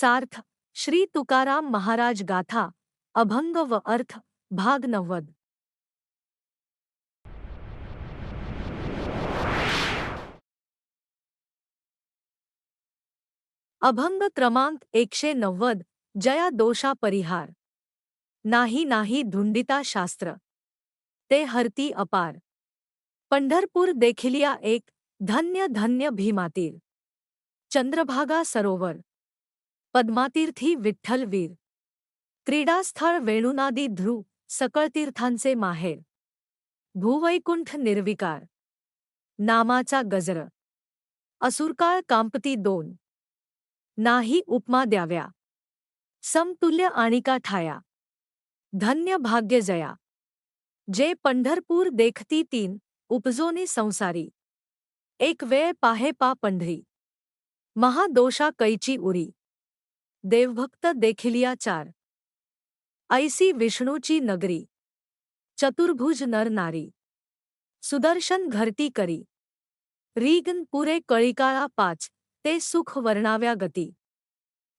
सार्थ, श्री तुकाराम महाराज गाथा, अभंग व अर्थ, भाग नव्वद. अभंग क्रमांक एकशे नव्वद, जया दोषा परिहार. नाही नाही धुंडिता शास्त्र. ते हरती अपार. पंढरपूर देखिलिया एक, धन्य धन्य भीमातीर. चंद्रभागा सरोवर. पद्मातीर्थी विठ्ठलवीर क्रीडास्थळ वेणुनादी ध्रुव सकळतीर्थांचे माहेर. भूवैकुंठ निर्विकार. नामाचा गजर. असुरकाळ कांपती दोन. नाही उपमा द्याव्या. समतुल्य आणिका ठाया. धन्य भाग्य जया. जे पंढरपूर देखती तीन उपजोनी संसारी. एक वेळ पाहे पा पंढरी. महादोषा कैची उरी. देवभक्त देखिलिया चार. ऐसी विष्णूची नगरी. चतुर्भुज नर नारी. सुदर्शन घरती करी. रीगन पुरे कळिकाळा पाच ते सुख वर्णाव्या गती.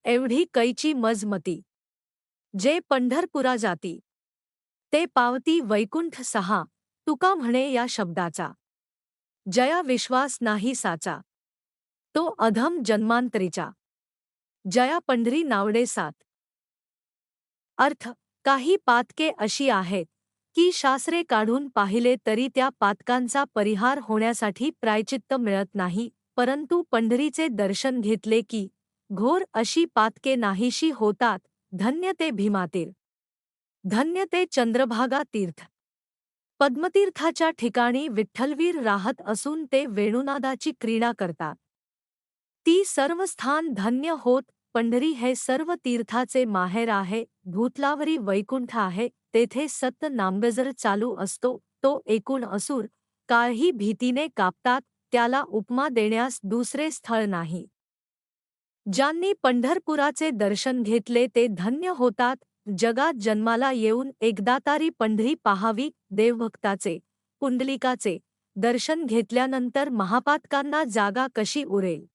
एवढी कैची मजमती. जे पंढरपुरा जाती. ते पावती वैकुंठ सहा तुका म्हणे या शब्दाचा. जया विश्वास नाही साचा. तो अधम जन्मांतरीचा. जया पंढरी नावडे सात. अर्थ काही पातके अशी आहेत की शास्त्रे काढून पाहिले तरी त्या पातकांचा परिहार होण्यासाठी प्रायचित्त मिळत नाही परंतु पंढरीचे दर्शन घेतले की घोर अशी पातके नाहीशी होतात धन्य ते भीमातीर. धन्य ते चंद्रभागा तीर्थ. पद्मतीर्थाच्या ठिकाणी विठ्ठलवीर राहत असून ते वेणुनादाची क्रीडा करतात. ती सर्व स्थान धन्य होत पंढरी हे सर्व तीर्थाचे माहेर आहे भूतलावरी वैकुंठ आहे तेथे सत्त नामगजर चालू असतो तो एकूण असूर काळही भीतीने कापतात त्याला उपमा देण्यास दुसरे स्थळ नाही. ज्यांनी पंढरपुराचे दर्शन घेतले ते धन्य होतात जगात जन्माला येऊन एकदातारी पंढरी पाहावी देवभक्ताचे पुंडलिकाचे दर्शन घेतल्यानंतर महापातकांना जागा कशी उरेल?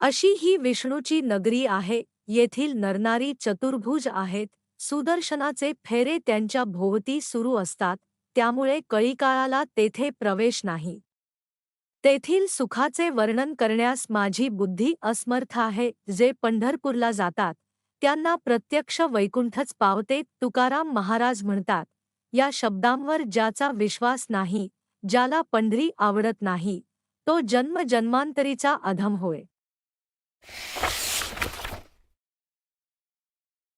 अशी ही विष्णूची नगरी आहे येथील नरनारी चतुर्भुज आहेत सुदर्शनाचे फेरे त्यांच्या भोवती सुरू असतात त्यामुळे कळीकाळाला तेथे प्रवेश नाही. तेथील सुखाचे वर्णन करण्यास माझी बुद्धी असमर्थ आहे जे पंढरपूरला जातात त्यांना प्रत्यक्ष वैकुंठच पावते तुकाराम महाराज म्हणतात या शब्दांवर ज्याचा विश्वास नाही ज्याला पंढरी आवडत नाही तो जन्म जन्मांतरीचा अधम होय. you